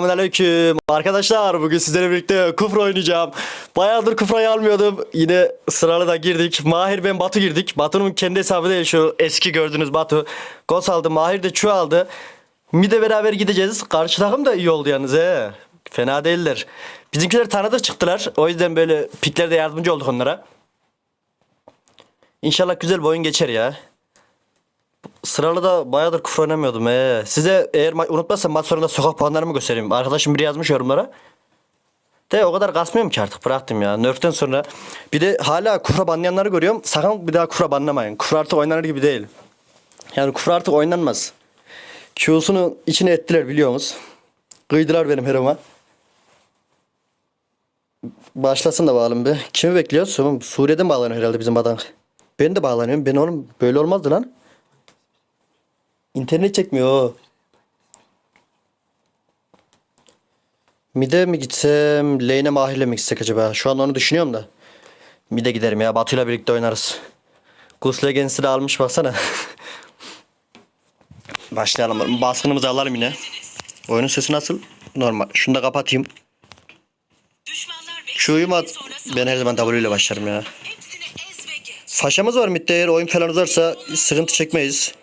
Selamünaleyküm arkadaşlar bugün sizlerle birlikte kufra oynayacağım. Bayağıdır kufrayı almıyordum. Yine sıralı da girdik. Mahir ben Batu girdik. Batu'nun kendi hesabı değil şu eski gördüğünüz Batu. Gos aldı. Mahir de Çu aldı. Mide beraber gideceğiz. Karşı takım da iyi oldu yalnız he. Fena değiller. Bizimkiler tanıdık çıktılar. O yüzden böyle piklerde yardımcı olduk onlara. İnşallah güzel bir oyun geçer ya. Sıralı da bayağıdır küfür oynamıyordum. Ee. Size eğer ma- unutmazsam maç sonunda sokak puanlarımı göstereyim. Arkadaşım biri yazmış yorumlara. De o kadar kasmıyorum ki artık bıraktım ya. Nerf'ten sonra. Bir de hala kufra banlayanları görüyorum. Sakın bir daha kufra banlamayın. Kufra artık oynanır gibi değil. Yani kufra artık oynanmaz. Q'sunu içine ettiler biliyor musunuz? Kıydılar benim heroma. Başlasın da bağlı be. Kimi bekliyoruz? Suriye'den bağlanıyor herhalde bizim adam. Ben de bağlanıyorum. Ben oğlum böyle olmazdı lan. İnternet çekmiyor. Mide mi gitsem, lane'e mahile mi gitsek acaba? Şu an onu düşünüyorum da. Mide giderim ya. Batu'yla birlikte oynarız. Gus Legends'i de almış baksana. Başlayalım. Baskınımızı alalım yine. Oyunun sesi nasıl? Normal. Şunu da kapatayım. Şu uyuma ben her zaman W ile başlarım ya. Faşamız var midde eğer oyun falan uzarsa sıkıntı çekmeyiz.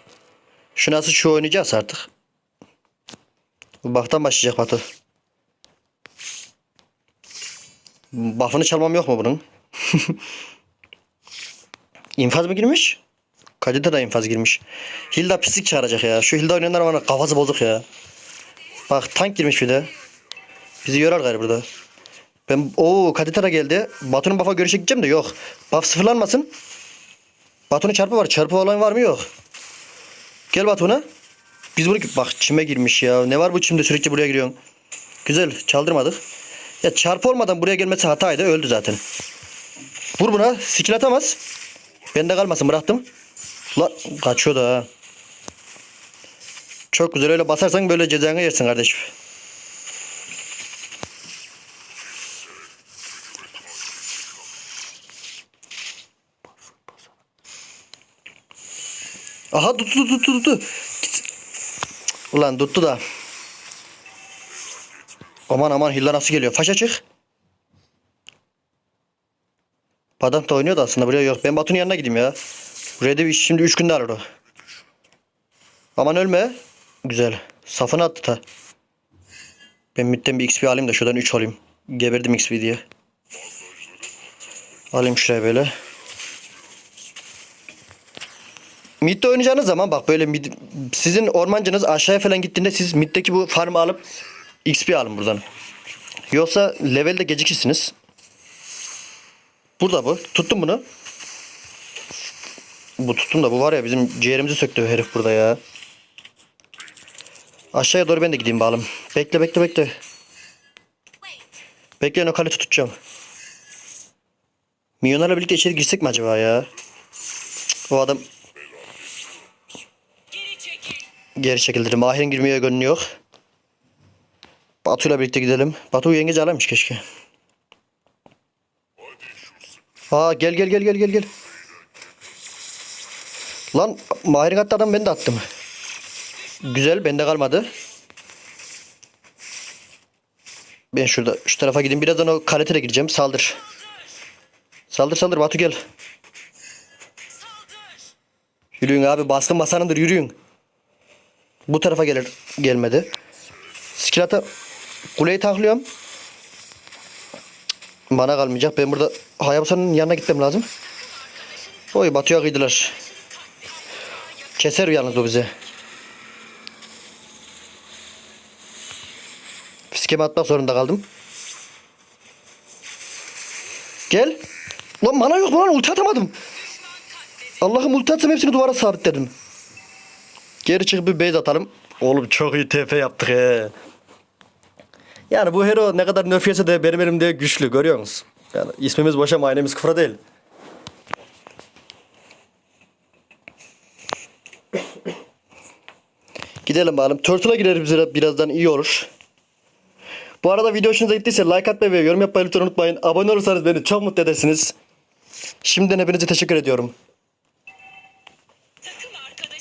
Şu nasıl şu oynayacağız artık. Baktan başlayacak Batu. Buff'ını çalmam yok mu bunun? infaz mı girmiş? Kadita da infaz girmiş. Hilda pislik çağıracak ya. Şu Hilda oynayanlar bana kafası bozuk ya. Bak tank girmiş bir de. Bizi yorar galiba burada. Ben o Kadita da geldi. Batu'nun buff'a görüşe gideceğim de yok. Buff sıfırlanmasın. Batu'nun çarpı var. Çarpı olan var mı yok. Gel Batu'na. Biz bunu bak çime girmiş ya. Ne var bu çimde sürekli buraya giriyorsun. Güzel çaldırmadık. Ya çarpı olmadan buraya gelmesi hataydı. Öldü zaten. Vur buna. Skill atamaz. Bende kalmasın bıraktım. La kaçıyor da ha. Çok güzel öyle basarsan böyle cezanı yersin kardeşim. Aha tuttu tuttu tuttu. Git. Ulan tuttu da. Aman aman Hilla nasıl geliyor? Faşa çık. Padam da oynuyor da aslında buraya yok. Ben Batu'nun yanına gideyim ya. Buraya da şimdi 3 günde alır o. Aman ölme. Güzel. Safını attı ta. Ben midden bir XP alayım da şuradan 3 alayım. Geberdim XP diye. Alayım şuraya böyle. Mid'de oynayacağınız zaman bak böyle mid, sizin ormancınız aşağıya falan gittiğinde siz mid'deki bu farmı alıp XP alın buradan. Yoksa levelde gecikirsiniz. Burada bu. Tuttum bunu. Bu tuttum da bu var ya bizim ciğerimizi söktü herif burada ya. Aşağıya doğru ben de gideyim bağlım. Bekle bekle bekle. Bekleyin o kaleti tutacağım. Milyonlarla birlikte içeri girsek mi acaba ya? O adam Geri çekildi. Mahir'in girmeye gönlü yok. Batu'yla birlikte gidelim. Batu yengeci alamış keşke. Aa gel gel gel gel gel gel. Lan Mahir'in attığı adam ben de attım. Güzel bende kalmadı. Ben şurada şu tarafa gideyim. Birazdan o kaletere gireceğim. Saldır. Saldır saldır Batu gel. Yürüyün abi baskın basanındır yürüyün. Bu tarafa gelir gelmedi. Skilata kuleyi taklıyorum. Bana kalmayacak. Ben burada Hayabusa'nın yanına gitmem lazım. Oy batıya kıydılar. Keser yalnız o bize. Fiskeme atmak zorunda kaldım. Gel. Lan mana yok lan ulti atamadım. Allah'ım ulti atsam hepsini duvara sabitledim. Geri çıkıp bir base atalım. Oğlum çok iyi TF yaptık he. Yani bu hero ne kadar nerf yese de benim elimde güçlü görüyor musun? Yani ismimiz boşa manemiz kıfra değil. Gidelim bakalım. Turtle'a gireriz biraz- birazdan iyi olur. Bu arada video hoşunuza gittiyse like atmayı ve yorum yapmayı lütfen unutmayın. Abone olursanız beni çok mutlu edersiniz. Şimdiden hepinize teşekkür ediyorum.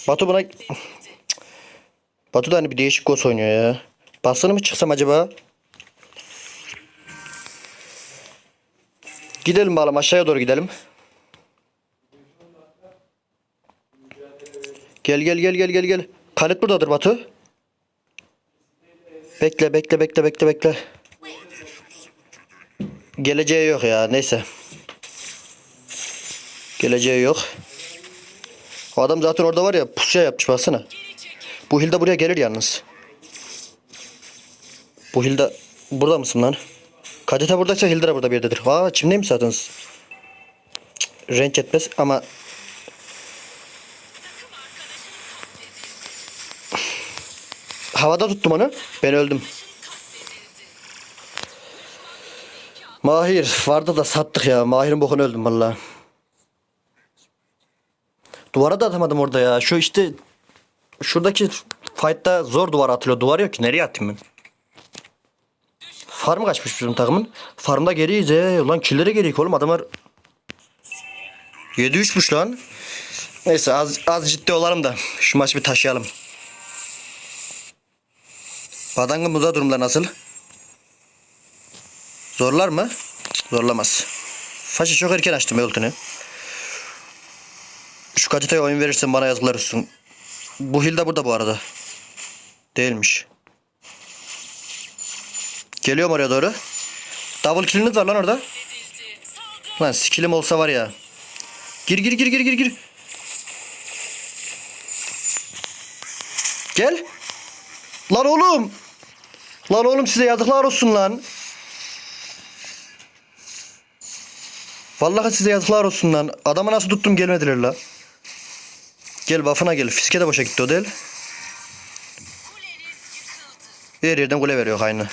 Batu buna... Batu da hani bir değişik gos oynuyor ya. Basını mı çıksam acaba? Gidelim bakalım aşağıya doğru gidelim. Gel gel gel gel gel gel. Kalet buradadır Batu. Bekle bekle bekle bekle bekle. Geleceği yok ya neyse. Geleceği yok. O adam zaten orada var ya pusuya yapmış baksana. Bu Hilda buraya gelir yalnız. Bu Hilda burada mısın lan? Kadete buradaysa Hilda da burada bir yerdedir. Aa çimdeymiş zaten. Cık, Renk etmez ama Havada tuttum onu. Ben öldüm. Mahir vardı da sattık ya. Mahir'in bokunu öldüm valla. Duvara da atamadım orada ya. Şu işte şuradaki fight'ta zor duvar atılıyor. Duvar yok ki. Nereye atayım ben? Farmı kaçmış bizim takımın. Farmda geriyiz he. Ulan killere geriyik oğlum. Adamlar 7-3'müş lan. Neyse az, az ciddi olalım da şu maçı bir taşıyalım. Badangın muza durumda nasıl? Zorlar mı? Zorlamaz. Faşı çok erken açtım ultini. Şu gazeteye oyun verirsen bana yazıklar olsun. Bu Hilda burada bu arada. Değilmiş. Geliyorum oraya doğru. Double kill'iniz var lan orada. Lan skill'im olsa var ya. Gir gir gir gir gir gir. Gel. Lan oğlum. Lan oğlum size yazıklar olsun lan. Vallahi size yazıklar olsun lan. Adamı nasıl tuttum gelmediler la. Gel buff'ına gel. Fiske de boşa gitti o değil. Her yerden kule veriyor aynı.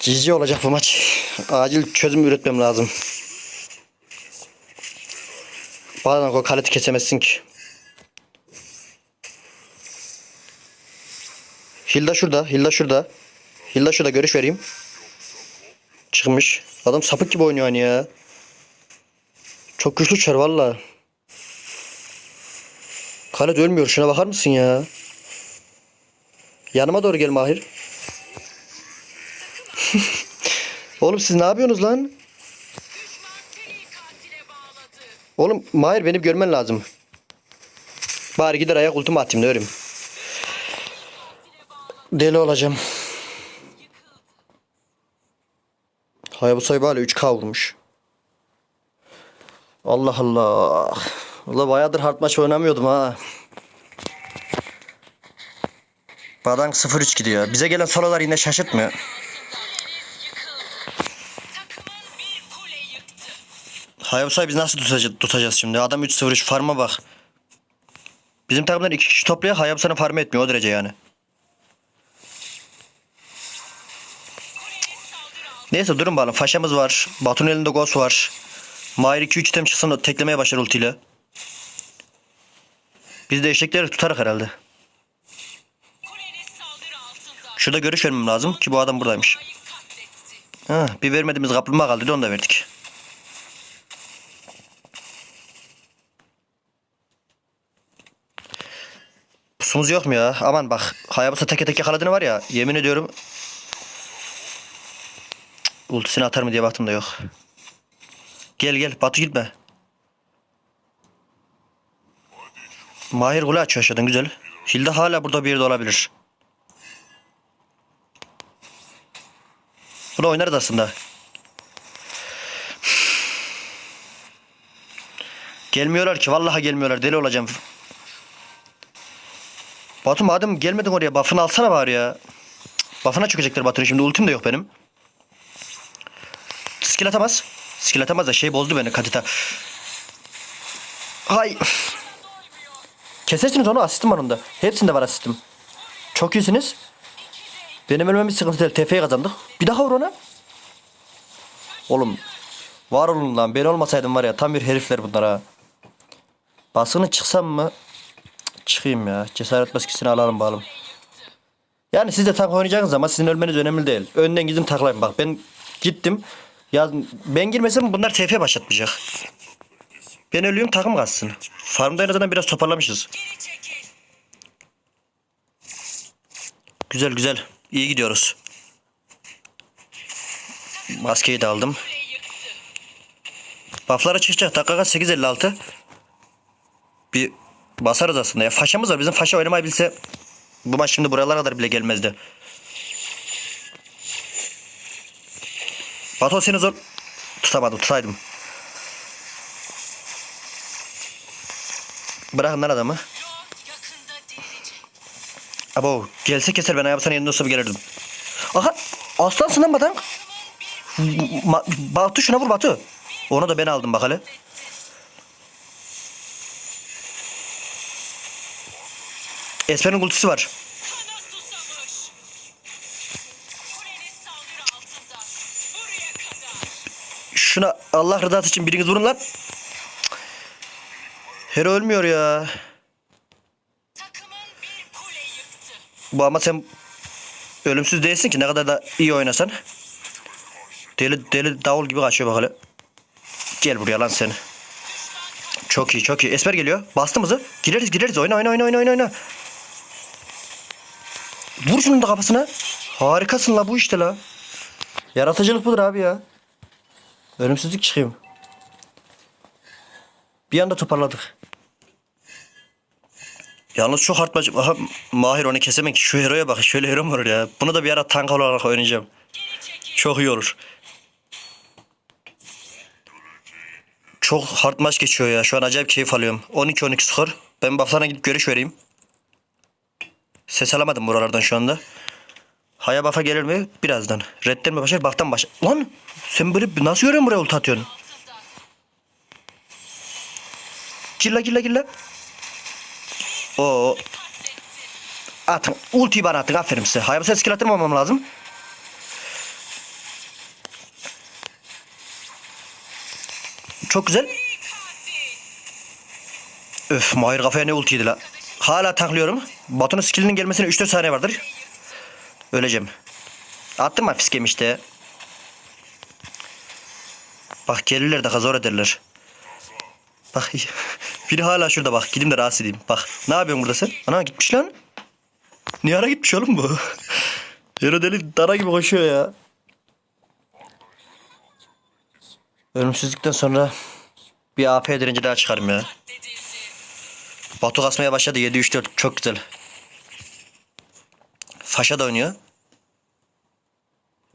Cici olacak bu maç. Acil çözüm üretmem lazım. Bazen o kaleti kesemezsin ki. Hilda şurada. Hilda şurada. Hilda şurada görüş vereyim. Çıkmış. Adam sapık gibi oynuyor hani ya. Çok güçlü çar valla. Khaled ölmüyor. Şuna bakar mısın ya? Yanıma doğru gel Mahir. Oğlum siz ne yapıyorsunuz lan? Oğlum Mahir beni görmen lazım. Bari gider ayak ultumu atayım da öleyim. Deli olacağım. Hayabusa hala 3K vurmuş. Allah Allah. Valla bayağıdır hard maç oynamıyordum ha. Badang 0-3 gidiyor. Bize gelen sololar yine şaşırtmıyor. Hayabusa'yı biz nasıl tutacağız, tutacağız şimdi? Adam 3-0-3 farma bak. Bizim takımdan iki kişi topluyor. Hayabusa'nın farmı etmiyor o derece yani. Neyse durun bakalım. Faşamız var. Batu'nun elinde Ghost var. Mahir 2-3 item çıksın teklemeye başlar ultiyle. Biz de eşekleri tutarız herhalde. Şurada görüş vermem lazım ki bu adam buradaymış. Ha, bir vermediğimiz kaplumbağa kaldı onu da verdik. Pusumuz yok mu ya? Aman bak Hayabusa teke tek yakaladığını var ya yemin ediyorum ultisini atar mı diye baktım da yok. Gel gel Batu gitme. Mahir kule açıyor aşağıdan güzel. Hilda hala burada bir yerde olabilir. Bunu oynarız aslında. Gelmiyorlar ki vallahi gelmiyorlar deli olacağım. Batu madem gelmedin oraya buff'ını alsana bari ya. Buff'ına çökecekler Batu'nun şimdi ultim de yok benim. Skill atamaz. Skill atamaz da şey bozdu beni Katita. Hay. Kesersiniz onu asistim var onda. Hepsinde var asistim. Çok iyisiniz. Benim ölmem bir sıkıntı değil. TF'yi kazandık. Bir daha vur ona. Oğlum. Var olun lan. Ben olmasaydım var ya tam bir herifler bunlar ha. Basını çıksam mı? Çıkayım ya. Cesaret maskesini alalım bakalım. Yani siz de tank oynayacaksınız ama sizin ölmeniz önemli değil. Önden gidin taklayın bak. Ben gittim. Ya ben girmesem bunlar TF başlatmayacak. Ben ölüyorum takım kalsın. Farmda en azından biraz toparlamışız. Güzel güzel. İyi gidiyoruz. Maskeyi de aldım. Buff'lara çıkacak. Dakika 8.56. Bir basarız aslında ya. Faşamız var. Bizim faşa oynamayı bilse bu maç şimdi buralara kadar bile gelmezdi. Batu seni zor tutamadım. Tutaydım. Bırakın lan adamı. Abo gelse keser ben yapsan yerinde olsa bir gelirdim. Aha aslansın lan Batan. Ma- Batu şuna vur Batu. Onu da ben aldım bak hele. Esmer'in ultisi var. Şuna Allah rızası için biriniz vurun lan. Hero ölmüyor ya. Bu ama sen ölümsüz değilsin ki ne kadar da iyi oynasan. Deli deli davul gibi kaçıyor bak hele. Gel buraya lan sen. Çok iyi çok iyi. Esmer geliyor. Bastı mızı. Gireriz gireriz. Oyna oyna oyna oyna oyna. oyna. Vur şunun da kafasına. Harikasın la bu işte la. Yaratıcılık budur abi ya. Ölümsüzlük çıkayım. Bir anda toparladık. Yalnız çok artmacı. Aha Mahir onu kesemem ki. Şu heroya bak. Şöyle hero mu olur ya? Bunu da bir ara tank olarak oynayacağım. Çok iyi olur. Çok hard maç geçiyor ya. Şu an acayip keyif alıyorum. 12-12 skor. Ben bufflarına gidip görüş vereyim. Ses alamadım buralardan şu anda. Haya buff'a gelir mi? Birazdan. Redden mi başlar? Buff'tan başlar. Lan sen böyle nasıl görüyorsun buraya ulti atıyorsun? Gir la gir la gir la. Oo. Atın. Ultiyi bana atın. Aferin size. Hayabusa skill attırmamam lazım. Çok güzel. Öf Mahir kafaya ne ultiydi la. Hala taklıyorum. Batu'nun skillinin gelmesine 3-4 saniye vardır. Öleceğim. Attım mı fiskem işte. Bak gelirler daha zor ederler. Bak biri hala şurada bak. Gideyim de rahatsız edeyim. Bak ne yapıyorsun burada sen? Ana gitmiş lan. Niye ara gitmiş oğlum bu? Hero deli dara gibi koşuyor ya. Ölümsüzlükten sonra bir AP direnci daha çıkarım ya. Batu kasmaya başladı 7-3-4 çok güzel. Faşa da oynuyor.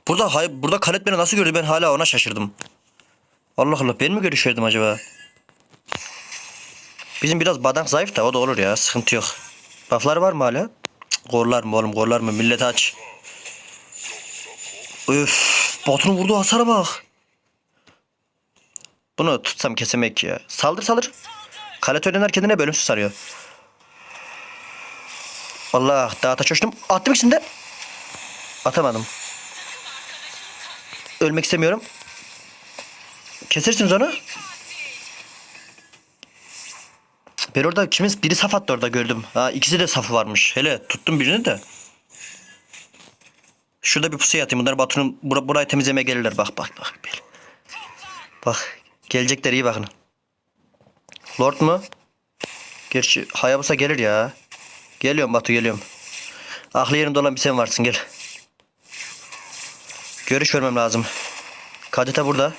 Burada hay burada Kalet beni nasıl gördü ben hala ona şaşırdım. Allah Allah ben mi görüş verdim acaba? Bizim biraz badank zayıf da o da olur ya sıkıntı yok. Bufflar var mı hala? Gorlar mı oğlum gorlar mı millet aç. Üf Batu'nun vurduğu hasara bak. Bunu tutsam kesemek ya. Saldır saldır. Kalet oynanar kendine bölümsüz sarıyor. Allah dağıta çoştum. Attım içinde. Atamadım. Ölmek istemiyorum. Kesersiniz onu. Ben orada kimin biri saf attı orada gördüm. Ha ikisi de safı varmış. Hele tuttum birini de. Şurada bir pusuya atayım. Bunlar Batu'nun bura, burayı temizlemeye gelirler. Bak bak bak. Bak. Gelecekler iyi bakın. Lord mu? Gerçi Hayabusa gelir ya. Geliyorum Batu geliyorum. Aklı yerinde olan bir sen varsın gel. Görüş vermem lazım. Kadete burada.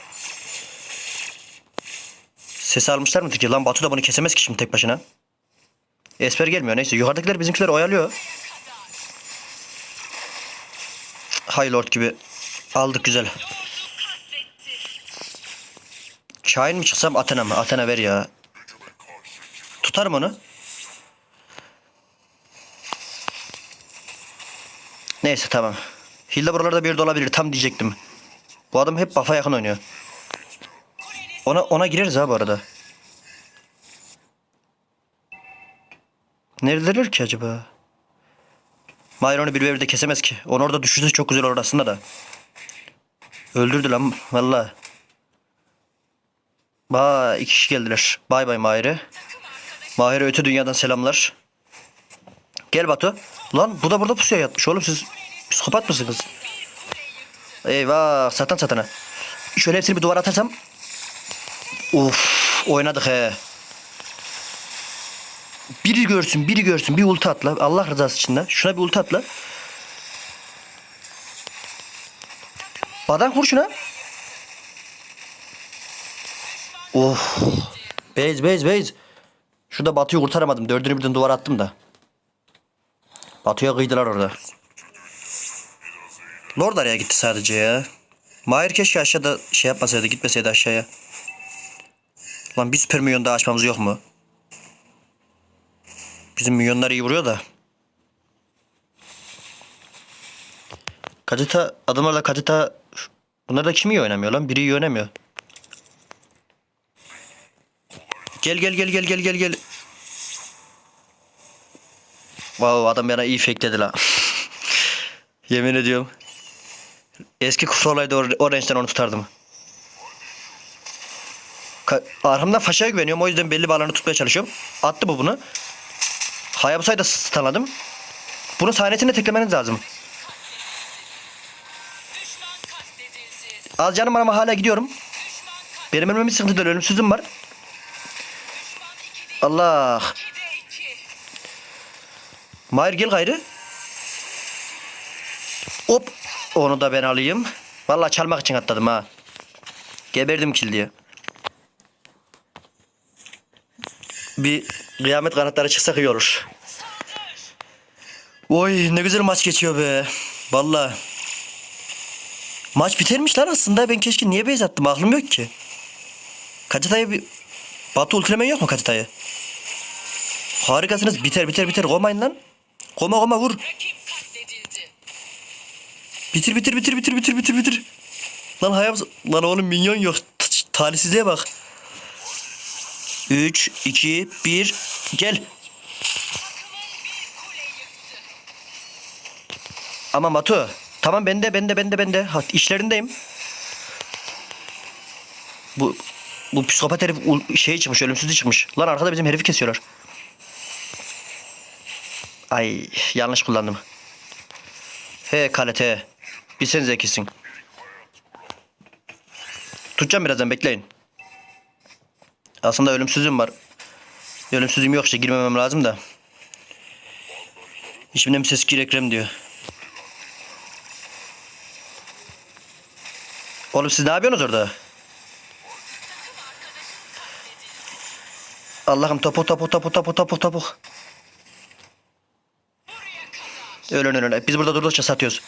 Ses almışlar mı ki? Lan Batu da bunu kesemez ki şimdi tek başına. Esper gelmiyor neyse. Yukarıdakiler bizimkileri oyalıyor. Hay Lord gibi. Aldık güzel. Şahin mi çıksam Athena mı? Athena ver ya. Tutarım onu. Neyse tamam. Hilda buralarda bir yerde olabilir. Tam diyecektim. Bu adam hep buff'a yakın oynuyor. Ona ona gireriz ha bu arada. Neredeler ki acaba? Mahir onu bir evde kesemez ki. Onu orada düşürse çok güzel olur aslında da. Öldürdü lan valla. Ba iki kişi geldiler. Bay bay Mahir'e. Mahir'e öte dünyadan selamlar. Gel Batu. Lan bu da burada pusuya yatmış oğlum siz psikopat mısınız? Eyvah satan satana. Şöyle hepsini bir duvara atarsam. Of oynadık he. Biri görsün biri görsün bir ulti atla. Allah rızası için de. Şuna bir ulti atla. Badan vur şuna. Of. Beyz beyz beyz. Şurada Batu'yu kurtaramadım. Dördünü birden duvara attım da. Batu'ya kıydılar orada. Lord araya gitti sadece ya. Mahir keşke aşağıda şey yapmasaydı gitmeseydi aşağıya. Lan bir süper milyon daha açmamız yok mu? Bizim milyonlar iyi vuruyor da. Kacita adamlarla Kacita bunlar da kim iyi oynamıyor lan? Biri iyi oynamıyor. Gel gel gel gel gel gel gel. Wow adam bana iyi fakeledi la. Yemin ediyorum. Eski kufur olaydı o, o range'den onu tutardım. Ka- arkamdan Faşa'ya güveniyorum o yüzden belli bir alanı tutmaya çalışıyorum. Attı bu bunu. Hayabusa'yı da stunladım. Bunun sahnesini teklemeniz lazım. Az canım var ama hala gidiyorum. Benim ölmem bir sıkıntı değil. Ölümsüzlüğüm var. Düşman 2'de Allah. 2'de 2. Mahir gel gayrı. Hop. Onu da ben alayım. Vallahi çalmak için atladım ha. Geberdim kill diye. Bir kıyamet kanatları çıksak iyi olur. Oy ne güzel maç geçiyor be. Vallahi. Maç bitermiş lan aslında. Ben keşke niye base attım aklım yok ki. Kaçatay'a bir... Batu ultramen yok mu Kaçatay'a? Harikasınız. Biter biter biter. Komayın lan. Koma koma vur. Bitir bitir bitir bitir bitir bitir bitir. Lan hayat lan oğlum minyon yok. Talihsizliğe bak. 3 2 1 gel. Ama Matu. Tamam bende bende bende bende. Ha, işlerindeyim. Bu bu psikopat herif şey çıkmış ölümsüzlüğü çıkmış. Lan arkada bizim herifi kesiyorlar. Ay yanlış kullandım. He kalet he. Bir sen zekisin. Tutacağım birazdan bekleyin. Aslında ölümsüzlüğüm var. Ölümsüzlüğüm yok işte girmemem lazım da. İçimden bir ses gir Ekrem diyor. Oğlum siz ne yapıyorsunuz orada? Allah'ım topu topu topu topu topu topu. Ölün ölün. Biz burada durdukça satıyoruz.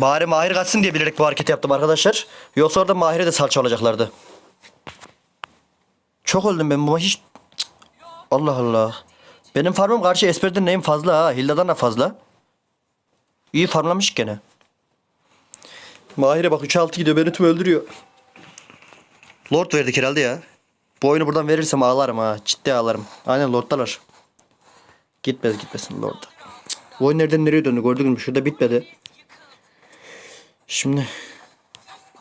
Bari Mahir kaçsın diye bilerek bu hareketi yaptım arkadaşlar. Yoksa orada Mahir'e de salça olacaklardı. Çok öldüm ben bu hiç... Allah Allah. Benim farmım karşı Esper'den neyim fazla ha. Hilda'dan da fazla. İyi farmlamış gene. Mahir'e bak 3-6 gidiyor beni tüm öldürüyor. Lord verdik herhalde ya. Bu oyunu buradan verirsem ağlarım ha. Ciddi ağlarım. Aynen Lord'dalar. Gitmez gitmesin Lord. Bu oyun nereden nereye döndü gördün mü? Şurada bitmedi. Şimdi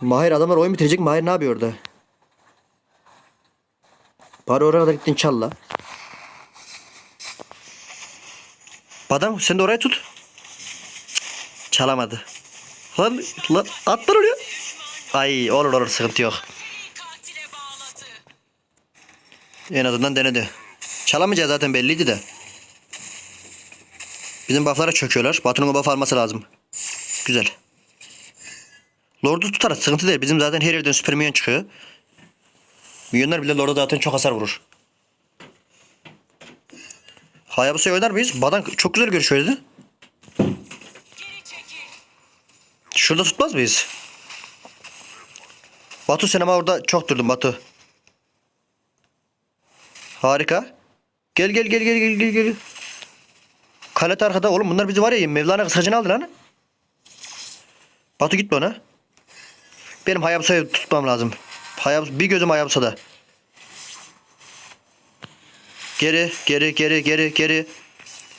Mahir adamlar oyun bitirecek. Mahir ne yapıyor orada? Bari oraya kadar gittin çal la. Badam sen de orayı tut. Çalamadı. Lan lan at lan oraya. Ay olur olur sıkıntı yok. En azından denedi. Çalamayacağı zaten belliydi de. Bizim buff'lara çöküyorlar. Batu'nun buff alması lazım. Güzel. Lord'u tutarız. Sıkıntı değil. Bizim zaten her yerden süper minyon çıkıyor. Minyonlar bile Lord'a zaten çok hasar vurur. Hayabusa'yı oynar mıyız? Badan çok güzel görüşüyordu. Geri çekil. Şurada tutmaz mıyız? Batu sen ama orada çok durdun Batu. Harika. Gel gel gel gel gel gel gel. Kalet arkada oğlum bunlar bizi var ya Mevlana kıskacını aldı lan. Batu gitme ona. Benim Hayabusa'yı tutmam lazım. Hayabus bir gözüm Hayabusa'da. Geri geri geri geri geri.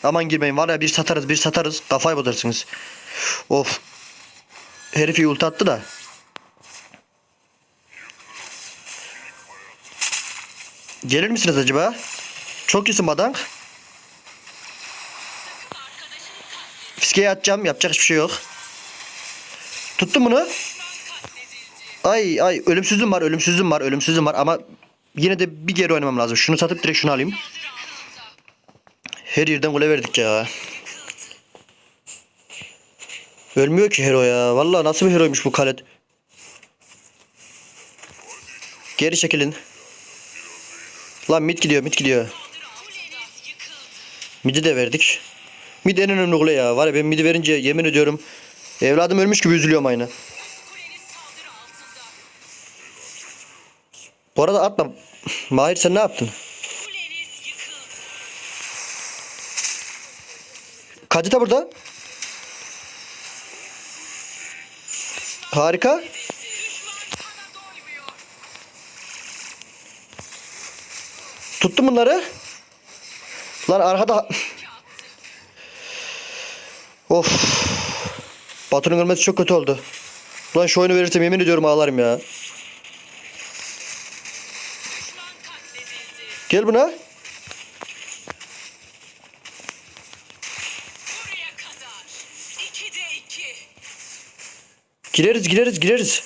Aman girmeyin var ya bir satarız bir satarız kafayı bozarsınız. Of Herif iyi attı da. Gelir misiniz acaba? Çok iyisin katledildi. Fiskeye atacağım. Yapacak hiçbir şey yok. Tuttum bunu. Ay ay ölümsüzlüğüm var. Ölümsüzlüğüm var. Ölümsüzlüğüm var ama yine de bir geri oynamam lazım. Şunu satıp direkt şunu alayım. Her yerden kule verdik ya. Ölmüyor ki hero ya. Vallahi nasıl bir heroymuş bu Khaled. Geri çekilin. Lan mid gidiyor mid gidiyor. Mid'i de verdik. Mid en önemli kule ya. Var ya ben mid'i verince yemin ediyorum. Evladım ölmüş gibi üzülüyorum aynı. Bu arada atma. Mahir sen ne yaptın? Kadita burada. Harika. Tuttum bunları. Lan arkada... of. Batu'nun ölmesi çok kötü oldu. Lan şu oyunu verirsem yemin ediyorum ağlarım ya. Gel buna. Gireriz gireriz gireriz.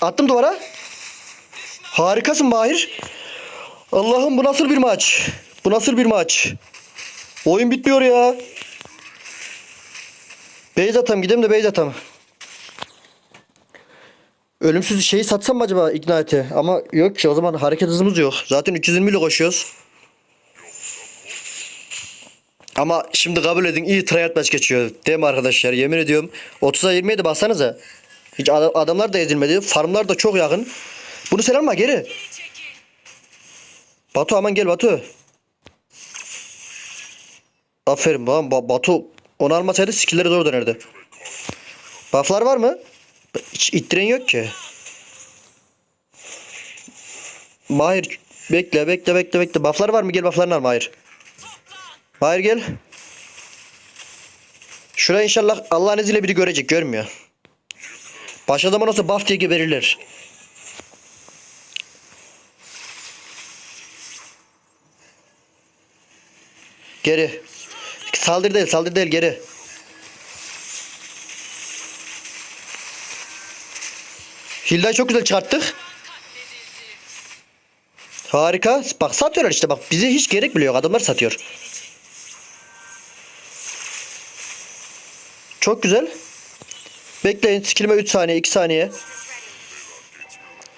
Attım duvara. Harikasın Mahir. Allah'ım bu nasıl bir maç? Bu nasıl bir maç? Oyun bitmiyor ya. Beyz atam gidelim de beyz atam. Ölümsüz şeyi satsam mı acaba Ignite'e? Ama yok ki o zaman hareket hızımız yok. Zaten 320 ile koşuyoruz. Ama şimdi kabul edin iyi tryhard maç geçiyor. Değil mi arkadaşlar? Yemin ediyorum. 30'a 20'ye de baksanıza. Hiç adam- adamlar da ezilmedi. Farmlar da çok yakın. Bunu sen alma geri. Batu aman gel Batu. Aferin babam. Ba- Batu onu almasaydı skillleri zor dönerdi. Bufflar var mı? Hiç ittiren yok ki. Mahir bekle bekle bekle bekle. Bufflar var mı? Gel bufflarını al Mahir. Mahir gel. Şuraya inşallah Allah'ın izniyle biri görecek. Görmüyor. Başka zaman olsa buff diye verirler. Geri. Saldır değil, saldır değil geri. Hilda'yı çok güzel çıkarttık. Harika. Bak satıyorlar işte bak. Bize hiç gerek bile yok. Adamlar satıyor. Çok güzel. Bekleyin. Skillime 3 saniye, 2 saniye.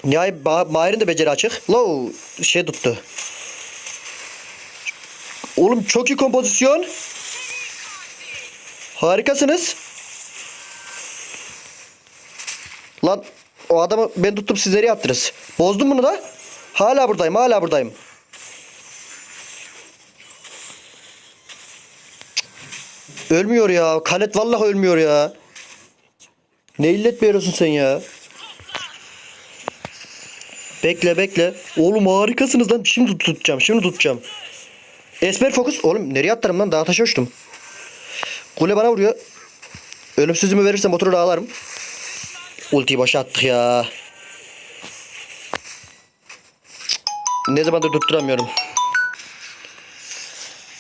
Nihayet Ba- Mahir'in de beceri açık. Low şey tuttu. Oğlum çok iyi kompozisyon. Harikasınız. Lan o adamı ben tuttum siz nereye attınız? Bozdum bunu da. Hala buradayım hala buradayım. Ölmüyor ya. Kalet vallahi ölmüyor ya. Ne illet veriyorsun sen ya? Bekle bekle. Oğlum harikasınız lan. Şimdi tutacağım. Şimdi tutacağım. Esmer fokus. Oğlum nereye atlarım lan? Dağa taşa uçtum. Kule bana vuruyor. Ölümsüzümü verirsem oturur ağlarım. Ultiyi boşa attık ya. Ne zamandır tutturamıyorum.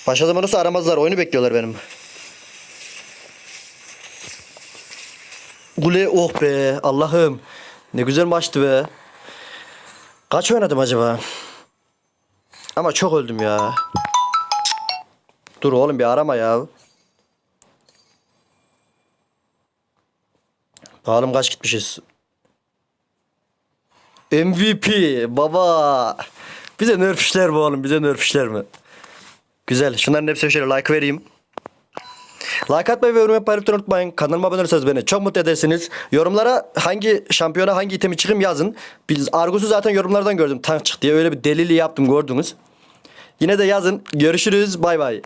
Zaman olsa aramazlar. Oyunu bekliyorlar benim. Kule oh be Allah'ım. Ne güzel maçtı be. Kaç oynadım acaba? Ama çok öldüm ya. Dur oğlum bir arama ya. Bakalım kaç gitmişiz. MVP baba. Bize nerfişler mi oğlum? Bize nerfişler mi? Güzel. Şunların hepsine şöyle like vereyim. Like atmayı ve yorum yapmayı unutmayın. Kanalıma abone olursanız beni çok mutlu edersiniz. Yorumlara hangi şampiyona hangi itemi çıkayım yazın. Biz Argus'u zaten yorumlardan gördüm tank çıktı diye. Öyle bir delili yaptım gördünüz. Yine de yazın. Görüşürüz. Bay bay.